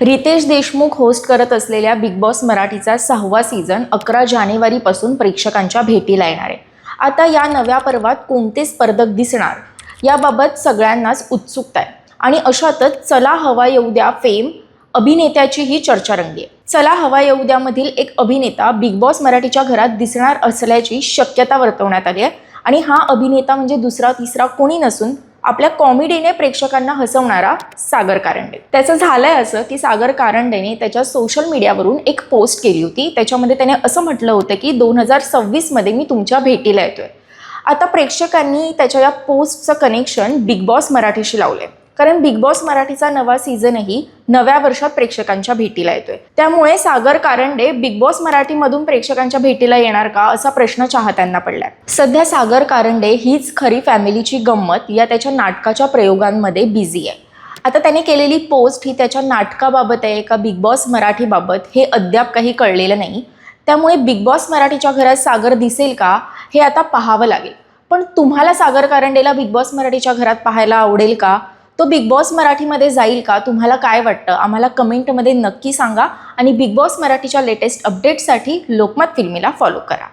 Riteish Deshmukh host करत असलेल्या big boss मराठीचा सहावा सीझन अकरा जानेवारीपासून प्रेक्षकांच्या भेटीला येणार आहे. आता या नव्या पर्वात कोणते स्पर्धक दिसणार? याबाबत सगळ्यांनाच उत्सुकता आहे. आणि अशातच चला हवा येऊ द्या फेम अभिनेत्याची ही चर्चा रंगली आहे. चला हवा येऊ द्यामधील एक अभिनेता बिग बॉस मराठीच्या घरात दिसणार असल्याची शक्यता वर्तवण्यात आली आहे. आणि हा अभिनेता म्हणजे दुसरा तिसरा कोणी नसून आपल्या कॉमेडीने प्रेक्षकांना हसवणारा सागर कारंडे. त्याचं झालंय असं की सागर कारंडेने त्याच्या सोशल मीडियावरून एक पोस्ट केली होती. त्याच्यामध्ये त्याने असं म्हटलं होतं की दोन हजार सव्वीसमध्ये मी तुमच्या भेटीला येतोय. आता प्रेक्षकांनी त्याच्या या पोस्टचं कनेक्शन बिग बॉस मराठीशी लावलं आहे कारण बिग बॉस मराठीचा नवा सीझनही नव्या वर्षात प्रेक्षकांच्या भेटीला येतोय. त्यामुळे सागर कारंडे बिग बॉस मराठीमधून प्रेक्षकांच्या भेटीला येणार का असा प्रश्न चाहत्यांना पडलाय. सध्या सागर कारंडे हीच खरी फॅमिलीची गंमत या त्याच्या नाटकाच्या प्रयोगांमध्ये बिझी आहे. आता त्याने केलेली पोस्ट ही त्याच्या नाटकाबाबत आहे का बिग बॉस मराठीबाबत हे अद्याप काही कळलेलं नाही. त्यामुळे बिग बॉस मराठीच्या घरात सागर दिसेल का हे आता पाहावं लागेल. पण तुम्हाला सागर कारंडेला बिग बॉस मराठीच्या घरात पाहायला आवडेल का? तो बिग बॉस मराठीमध्ये जाईल का? तुम्हाला काय वाटतं? आम्हाला कमेंटमध्ये नक्की सांगा. आणि बिग बॉस मराठीच्या लेटेस्ट अपडेट्ससाठी लोकमत फिल्मीला फॉलो करा.